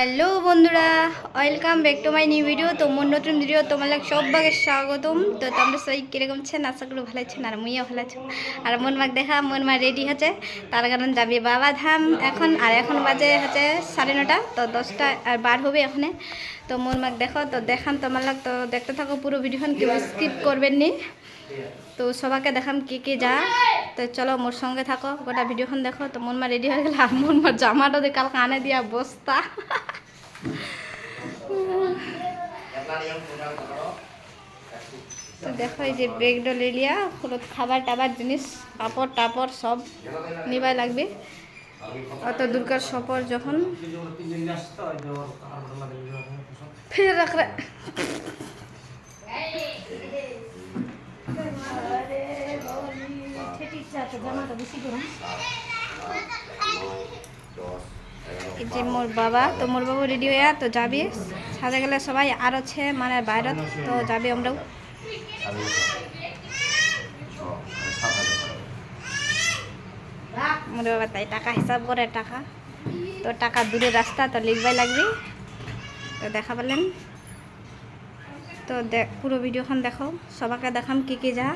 Hello বন্ধুরা welcome back to my new video তো মোর নতুন ভিডিও তোমার সবাইকে স্বাগতম। তো তোমরা সবাই কীরকম ছেন আশা করি ভালো আছেন, আর মুইও ভালো আছো। আর মন মাক দেখা, মন মা রেডি হচ্ছে। তার কারণ যাবি বাবা ধাম এখন, আর এখন বাজে হচ্ছে সাড়ে নটা, তো দশটা আর বার হবে এখানে। তো মন মাক দেখো, তো দেখান তোমার লাগ, তো দেখতে থাকো পুরো ভিডিওখান, কেউ স্কিপ করবেন নি। তো সবাকে দেখাম কি কি যা। তো চলো মোর সঙ্গে থাকো, গোটা ভিডিওখান দেখো, তো মন মা রেডি হয়ে গেল, আর মন মার জামাটা দিয়ে কালকে আনে দিয়া বস্তা। তো দেখো এই যে ব্রেক ডলে লিয়া খাবার টাবার জিনিস পাপড় টাপড় সব নিবাই লাগবে। অত দুর্গার সপর যখন যে মোর বাবা, তো মোর বাবু রেডি হয়ে তো যাবি। সাথে গেলে সবাই আর আছে মানে বাইরে তো যাবি আমরাও। মোর বাবা তাই টাকা হিসাব করে টাকা। তো টাকা দূরের রাস্তা, তো লিখবাই লাগবে। তো দেখা পেলেন তো পুরো ভিডিওখন দেখো। সবাকে দেখাম কি কি যা।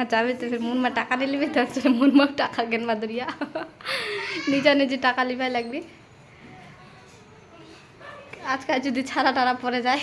মা যাবে তো মোর মা টাকা নিলিবে তো হচ্ছে মোর মা টাকা গেন মাদুরিয়া নিজে নিজে টাকা লিবাই লাগবে। আজকাল যদি ছাড়া টাড়া পড়ে যায়।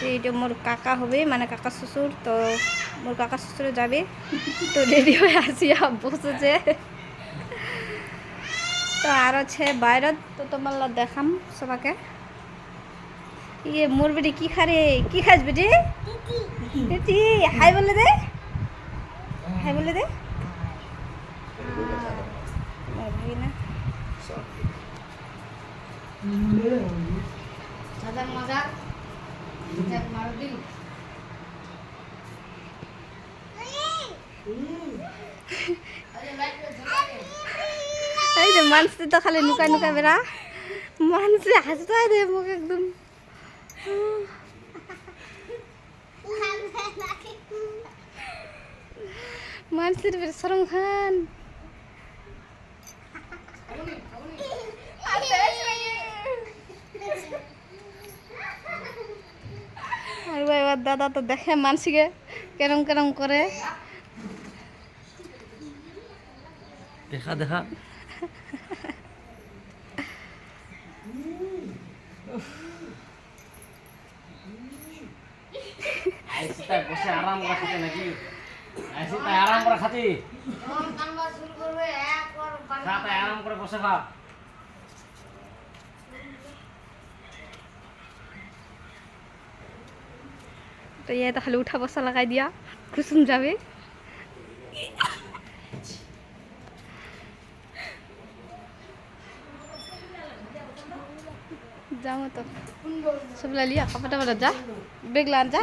এইটা মোর কাকা হবে মানে কাকা শ্বশুর, তো মোর কাকা শ্বশুরে যাবে। তো রেডি হয়ে আসিয়া বসেছে। তো আর আছে বাইরত, তো তোমার দেখাম সবাকে। ইয়ে মোর বেটি কি খা রে? কি খাস বেটি? বেটি, হাই বলে দে। হাই বলে দে। মোর ভাই না সা- এই যে মানুষ তো খালি নুকা নুকা বেড়া। মানুষ হাসতে দে মোক একদম। মানুষের বের সরম খান আর এবার দাদা তো দেখে মানসিকে কেরম কেরম করে। দেখা দেখা। বসে আরাম করে খাতে নাকি? আরাম করে খাতি? আরাম করে বসে খা। তো ইয়ে তাহলে উঠা বসা লাগাই দিয়া কুসুম যাবে। যাও তো সবলা লিয়া কাপড় টাপড় যা। বেগ লান যা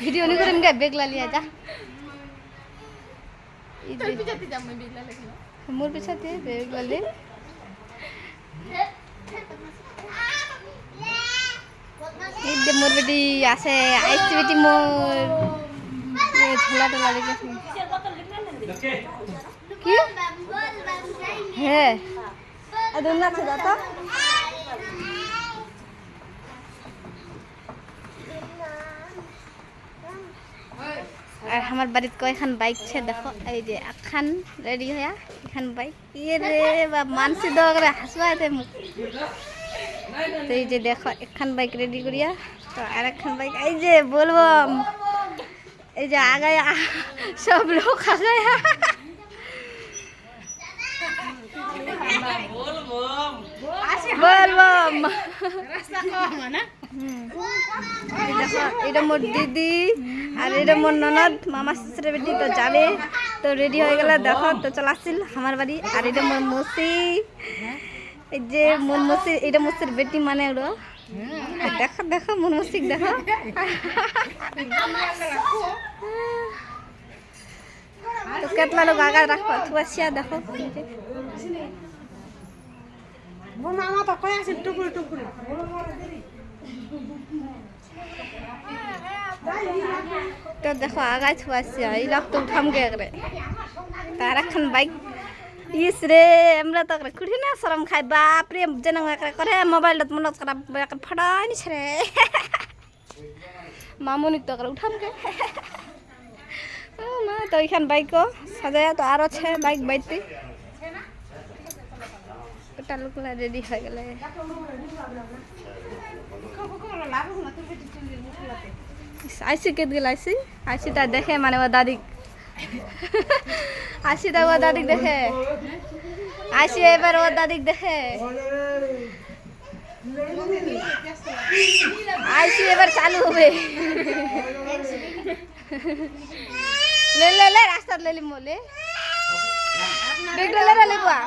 ভিডিও নি করেন গে বেগ লা লিয়া যা মোর পিছাতে বেগ লালে। যে মোর বেটি আছে আইসি বেটি মোর ঝোলা টোলা লেগেছে কি? হ্যাঁ আছে দাদা আর আমার বাড়িতে কয়খান বাইক ছে দেখো। এই যে একখান রেডি হয়া? এখান বাইক ইয়ে রে বা মানসি করে হাসবা মুখ তো এই যে দেখো, একখান বাইক রেডি করিয়া, তো আর একখান বাইক এই যে বলব, এই যে আগায়, সব লোক আগায়। দিদি, আর ননদ, মামা তো যাবে তো রেডি হয়ে গেলে তো আমার বাড়ি, আর এটা মোর মসি। এই যে মোর মসি এটা মসির বেটি মানে ওরা। দেখো দেখো মোর মসিক দেখো। তো কেতলা লোক আগা রাখবা থুয়াছিয়া দেখো। মামা তো কয়ে আছে টুকুরে টুকুরে। তো দেখো আগায় থুয়াছিয়া এই লোক তো উঠাম গে তার এখন বাইক ইস রে আমরা তো একরে কুড়ি না শরম খাই বাপ রে যেন একরে করে মোবাইলত মনত করা একরে ফটাই নিছে রে। মামুনি তো একরে উঠাম গে। মা তো এইখান বাইকও সাজায় তো আর আছে বাইক বাইতে। ওটা লোকলা রেডি হয়ে গেলে। ইস, আইসি কেত গেল আইসি? আইসি তা দেখে মানে ও দাদি আইসি তা ও দাদিক দেখে আইসি এবার ও দাদিক দেখে আইসি এবার চালু হবে লে লে লে রাস্তা লে লিম বলে বেগ ডলে রে লেবুয়া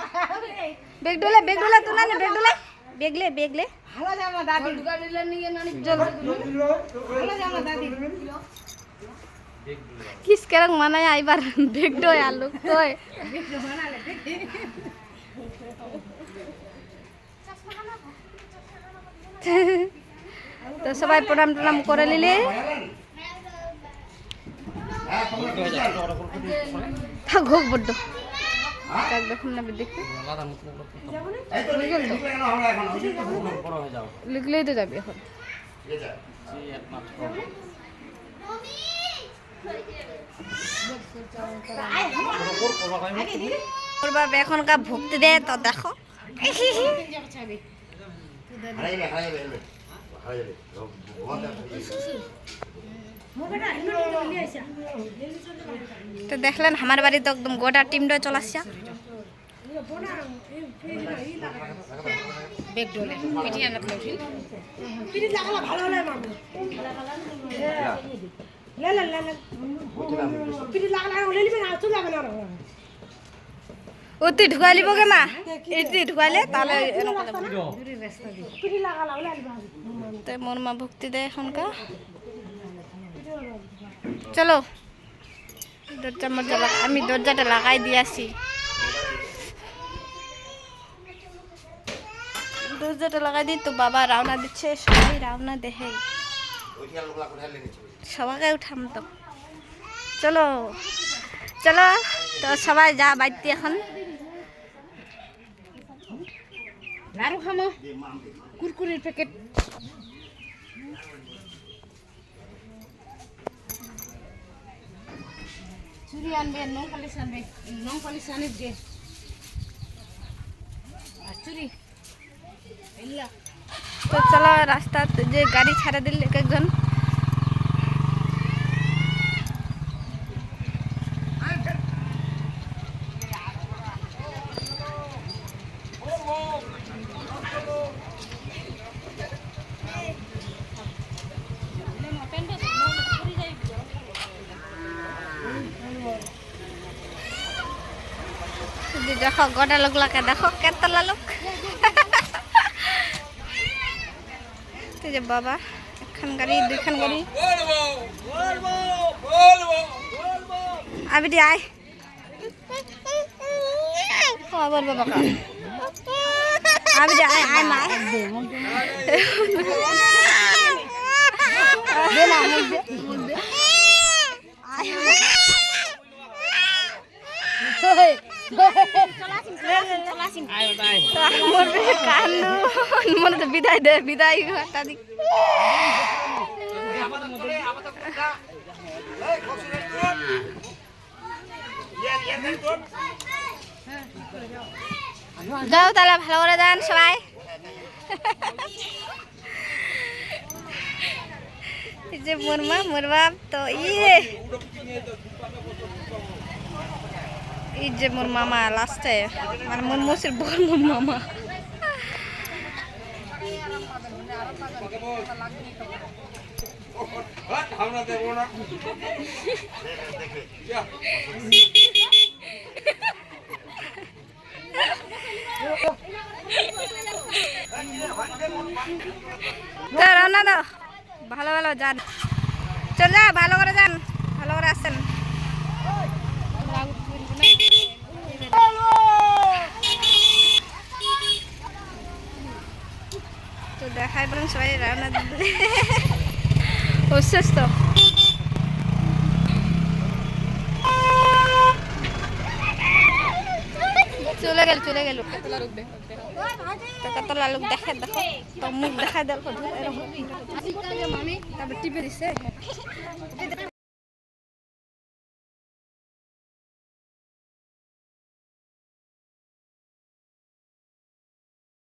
বেগ ডলে বেগ ডলে তুলা নে বেগ ডলে বেগলে বেগলে ভালো জামা দাদি জল ভালো জামা দাদি কেরং মানায়, আইবার বেগ ডয় আলু কয়। তো সবাই প্রণাম টনাম করে নিলে। থাক হোক বড্ড। থাক দেখুন না, দেখি। দাদা মুখ মুখ করতে এই তো লিখে লিখলে কেন আমরা এখন। ওই তো ভুল বড় যাও লিখলেই তো যাবি এখন ওর বাবা এখনকার ভক্তি দেয় তো দেখো। তো দেখলেন আমার বাড়ি তো একদম গোটা টিমটা চলাচ্ছে পিঠি লাগালে ভালো না চলে যাবে না অতি ঢুকাই লিবগে মা? এটি ঢুকাইলে তাহলে তো মোর মা ভক্তি দেয় এখনকার চলো। দরজা মরজা লাগা- আমি দরজাটা লাগাই দিয়েছি দরজাটা লাগাই দিই তো বাবা রাওনা দিচ্ছে সবাই রাওনা দেখে সবাইকে উঠাম তো। চলো চলো তো সবাই যা বাড়িতে এখন। লাড়ু খামো কুরকুরির প্যাকেট চুরি আনবে নং পালিশ আনবে নং পালিশ আনিস যে। আর চুরি তো চলো রাস্তা যে গাড়ি ছাড়া দিল এক একজন। দেখো, গোটা লোক লাগে দেখো, কেতলা লোক। এই যে বাবা একখান গাড়ি দুইখান গাড়ি। আবিটি আয়। খবর বাবা আবিটি মা। আয়। হেই আয় তাই মোর কান্দু মনে তো বিদায় দে বিদায় দিক যাও তাহলে ভালো করে যান সবাই যে মোর মা মোর বাপ তো ইয়ে। এই যে মোর মামা, লাস্টে মানে মোর মুসির বল মোর মামা। ভালো ভালো, যান। চল যা, ভালো করে যান, ভালো করে আসেন তো দেখাই বলুন সবাই রওনা দিতে অসুস্থ চলে গেল চলে গেল কাতলা কতলা লোক দেখে দেখো তো মুখ দেখা দেখো এরকম। তারপর টিপে দিছে